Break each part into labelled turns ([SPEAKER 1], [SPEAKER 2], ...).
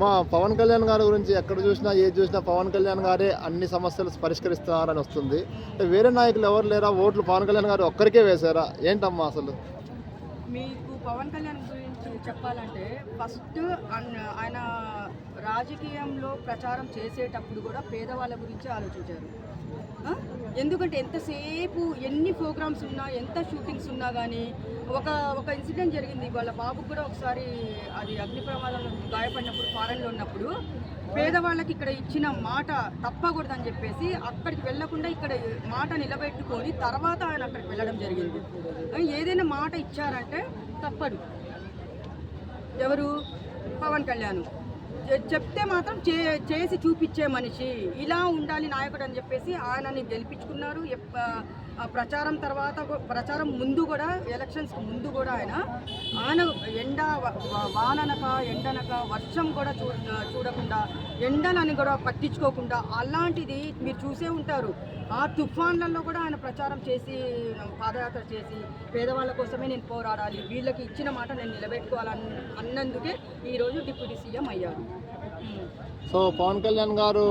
[SPEAKER 1] మా పవన్ కళ్యాణ్ గారి గురించి ఎక్కడ చూసినా ఏది చూసినా పవన్ కళ్యాణ్ గారే అన్ని సమస్యలు పరిష్కరిస్తున్నారని వస్తుంది. అంటే వేరే నాయకులు ఎవరు లేరా? ఓట్లు పవన్ కళ్యాణ్ గారు ఒక్కరికే వేశారా? ఏంటమ్మా అసలు?
[SPEAKER 2] మీకు పవన్ కళ్యాణ్ చెప్పాలంటే ఫస్ట్ ఆయన రాజకీయంలో ప్రచారం చేసేటప్పుడు కూడా పేదవాళ్ళ గురించి ఆలోచించారు. ఎందుకంటే ఎంతసేపు ఎన్ని ప్రోగ్రామ్స్ ఉన్నా ఎంత షూటింగ్స్ ఉన్నా కానీ ఒక ఒక ఇన్సిడెంట్ జరిగింది. వాళ్ళ బాబుకు కూడా ఒకసారి అది అగ్ని ప్రమాదంలో గాయపడినప్పుడు ఫారెన్లో ఉన్నప్పుడు పేదవాళ్ళకి ఇక్కడ ఇచ్చిన మాట తప్పకూడదని చెప్పేసి అక్కడికి వెళ్ళకుండా ఇక్కడ మాట నిలబెట్టుకొని తర్వాత ఆయన అక్కడికి వెళ్ళడం జరిగింది. ఏదైనా మాట ఇచ్చారంటే తప్పడు ఎవరు? పవన్ కళ్యాణ్. చెప్తే మాత్రం చే చేసి చూపించే మనిషి. ఇలా ఉండాలి నాయకుడు అని చెప్పేసి ఆయనని గెలిపించుకున్నారు. ఎప్ప- ఆ ప్రచారం తర్వాత ప్రచారం ముందు కూడా ఎలక్షన్స్ ముందు కూడా ఆయన ఆయన ఎండ వాననక ఎండనక వర్షం కూడా చూ చూడకుండా ఎండలని కూడా పట్టించుకోకుండా అలాంటిది మీరు చూసే ఉంటారు. ఆ తుఫాన్లలో కూడా ఆయన ప్రచారం చేసి పాదయాత్ర చేసి పేదవాళ్ళ కోసమే నేను పోరాడాలి వీళ్ళకి ఇచ్చిన మాట నేను నిలబెట్టుకోవాలని అన్నందుకే ఈరోజు డిప్యూటీ సీఎం అయ్యారు.
[SPEAKER 1] సో పవన్ కళ్యాణ్ గారు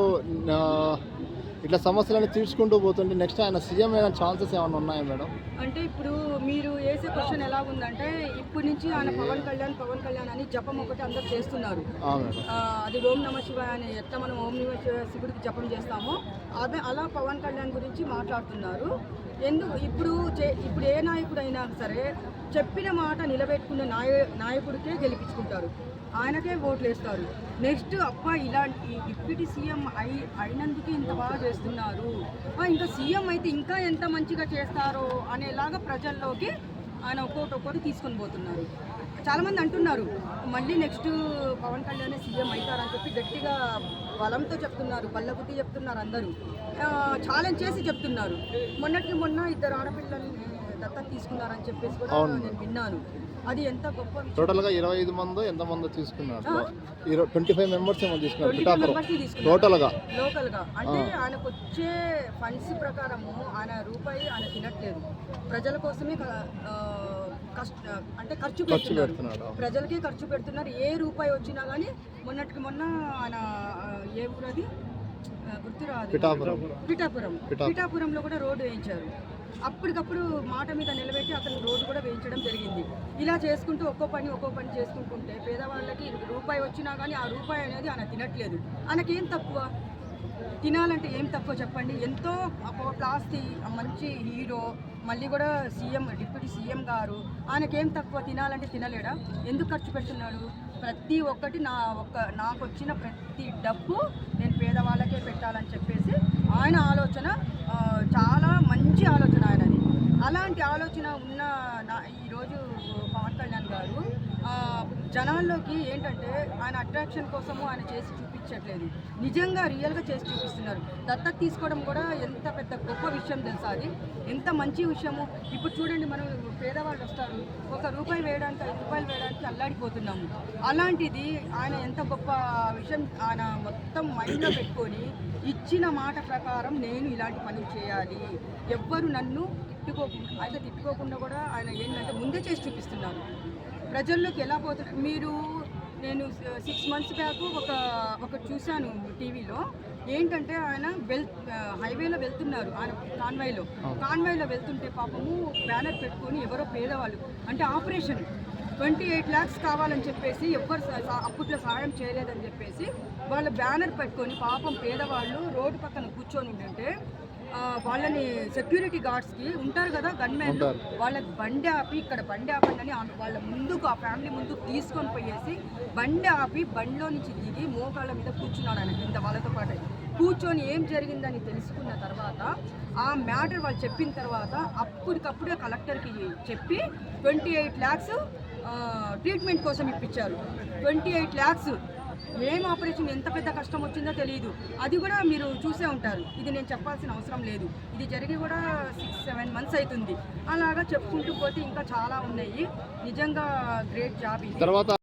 [SPEAKER 1] ఇట్లా సమస్యలను తీర్చుకుంటూ పోతుంటే నెక్స్ట్ ఆయన సీఎం అయిన ఛాన్సెస్ ఏమైనా ఉన్నాయా మేడం?
[SPEAKER 2] అంటే ఇప్పుడు మీరు వేసే క్వశ్చన్ ఎలా ఉందంటే ఇప్పటి నుంచి ఆయన పవన్ కళ్యాణ్ పవన్ కళ్యాణ్ అని జపం ఒకటి అందరు చేస్తున్నారు. అది ఓం నమ శివాయ అని ఎట్లా మనం ఓం నమ శివ- శివుడికి జపం చేస్తామో. అదే అలా పవన్ కళ్యాణ్ గురించి మాట్లాడుతున్నారు. ఎందుకు ఇప్పుడు ఇప్పుడు ఏ నాయకుడైనా సరే చెప్పిన మాట నిలబెట్టుకున్న నాయ నాయకుడికే గెలిపించుకుంటారు. ఆయనకే ఓట్లు వేస్తారు నెక్స్ట్ అబ్బా ఇలాంటి డిప్యూటీ సీఎం అయి అయినందుకు ఇంత బాగా చేస్తున్నారు. ఇంకా సీఎం అయితే ఇంకా ఎంత మంచిగా చేస్తారో అనేలాగా ప్రజల్లోకి ఆయన ఒక్కొక్కటి ఒక్కొక్కటి తీసుకొని పోతున్నారు. చాలా మంది అంటున్నారు మళ్ళీ నెక్స్ట్ పవన్ కళ్యాణ్ సీఎం అవుతారని చెప్పి గట్టిగా బలంతో చెప్తున్నారు బల్లబుద్ధి చెప్తున్నారు అందరూ. ఛాలెంజ్ చేసి చెప్తున్నారు. మొన్నటికి మొన్న ఇద్దరు ఆడపిల్లల్ని దత్తత తీసుకున్నారని చెప్పేసి కూడా. నేను విన్నాను. అది ఎంత గొప్ప విషయం.
[SPEAKER 1] టోటల్గా ఇరవై ఐదు మందో ఎంత మందో తీసుకున్నారు. ట్వంటీ ఫైవ్ మెంబర్స్ ఏమో తీసుకున్నారు.
[SPEAKER 2] 25
[SPEAKER 1] పిఠాపురం
[SPEAKER 2] తీసుకున్నారు.
[SPEAKER 1] టోటల్గా.
[SPEAKER 2] లోకల్గా అంటే ఆయనకు వచ్చే ఫండ్స్ ప్రకారము ఆయన రూపాయి ఆయన తినట్లేదు. ప్రజల కోసమే కష్ట అంటే ఖర్చు పెడుతున్నారు. ప్రజలకే ఖర్చు పెడుతున్నారు. ఏ రూపాయి వచ్చినా కానీ మొన్నటికి మొన్న ఆయన ఏ ఊరు అది ఆ, గుర్తురాదు
[SPEAKER 1] పిఠాపురం.
[SPEAKER 2] పిఠాపురం. పిఠాపురంలో కూడా రోడ్డు వేయించారు. అప్పటికప్పుడు మాట మీద నిలబెట్టి అతను రోడ్డు కూడా వేయించడం జరిగింది. ఇలా చేసుకుంటూ ఒక్కో పని ఒక్కో పని చేసుకుంటుంటే పేదవాళ్ళకి రూపాయి వచ్చినా కానీ ఆ రూపాయి అనేది ఆయన తినట్లేదు. ఆయనకేం తక్కువ? తినాలంటే ఏం తక్కువ చెప్పండి? ఎంతో క్లాస్ది మంచి హీరో మళ్ళీ కూడా సీఎం డిప్యూటీ సీఎం గారు ఆయనకేం తక్కువ? తినాలంటే తినలేడా? ఎందుకు ఖర్చు పెడుతున్నాడు? ప్రతి ఒక్కటి నా ఒక్క నాకు వచ్చిన ప్రతి డబ్బు నేను పేదవాళ్ళకే పెట్టాలని చెప్పేసి ఆయన ఆలోచన ఆ, చాలా మంచి ఆలోచన ఆయనది అలాంటి ఆలోచన ఉన్న నా ఈరోజు పవన్ కళ్యాణ్ గారు జనాల్లోకి ఏంటంటే ఆయన అట్రాక్షన్ కోసము ఆయన చేసి చూపించట్లేదు. నిజంగా రియల్గా చేసి చూపిస్తున్నారు. దత్తత తీసుకోవడం కూడా ఎంత పెద్ద గొప్ప విషయం తెలుసా అది? ఎంత మంచి విషయము? ఇప్పుడు చూడండి మనం పేదవాళ్ళు వస్తారు. ఒక రూపాయి వేయడానికి ఐదు రూపాయలు వేయడానికి అల్లాడిపోతున్నాము. అలాంటిది ఆయన ఎంత గొప్ప విషయం ఆయన మొత్తం మైండ్లో పెట్టుకొని ఇచ్చిన మాట ప్రకారం నేను ఇలాంటి పని చేయాలి. ఎవ్వరు నన్ను తిట్టుకోకుండా అయితే తిట్టుకోకుండా కూడా ఆయన ఏంటంటే ముందే చేసి చూపిస్తున్నారు. ప్రజల్లోకి ఎలా పోతున్నారు మీరు నేను సిక్స్ మంత్స్ బ్యాక్ ఒక ఒకటి చూశాను టీవీలో. ఏంటంటే ఆయన వెల్ హైవేలో వెళ్తున్నారు ఆయన కాన్వాయ్లో. కాన్వాయ్లో వెళ్తుంటే పాపము బ్యానర్ పెట్టుకొని ఎవరో పేదవాళ్ళు అంటే ఆపరేషన్ ట్వంటీ ఎయిట్ ల్యాక్స్ కావాలని చెప్పేసి ఎవ్వరు అప్పట్లో సహాయం చేయలేదని చెప్పేసి వాళ్ళ బ్యానర్ పెట్టుకొని పాపం పేదవాళ్ళు రోడ్డు పక్కన కూర్చొని ఉంటుంటే ఆ, వాళ్ళని సెక్యూరిటీ గార్డ్స్కి ఉంటారు కదా గన్మెన్
[SPEAKER 1] ఉంటారు.
[SPEAKER 2] వాళ్ళకి బండి ఆపి ఇక్కడ బండి ఆపండి అని వాళ్ళ ముందుకు ఆ ఫ్యామిలీ ముందుకు తీసుకొని పోయేసి బండి ఆపి బండిలో నుంచి దిగి మోకాళ్ళ మీద కూర్చున్నాడు ఆయన కింద వాళ్ళతో పాటు. కూర్చొని ఏం జరిగిందని తెలుసుకున్న తర్వాత ఆ మ్యాటర్ వాళ్ళు చెప్పిన తర్వాత అప్పటికప్పుడే కలెక్టర్కి చెప్పి ట్వంటీ ఎయిట్ ల్యాక్స్ ట్రీట్మెంట్ కోసం ఇప్పించారు. ట్వంటీ ఎయిట్ ల్యాక్స్ ఏం ఆపరేషన్ ఎంత పెద్ద కష్టం వచ్చిందో తెలియదు అది కూడా మీరు చూసే ఉంటారు. ఇది నేను చెప్పాల్సిన అవసరం లేదు. ఇది జరిగి కూడా సిక్స్ సెవెన్ మంత్స్ అవుతుంది. అలాగా చెప్పుకుంటూ పోతే ఇంకా చాలా ఉన్నాయి. నిజంగా గ్రేట్ జాబ్ ఇది.
[SPEAKER 1] తర్వాత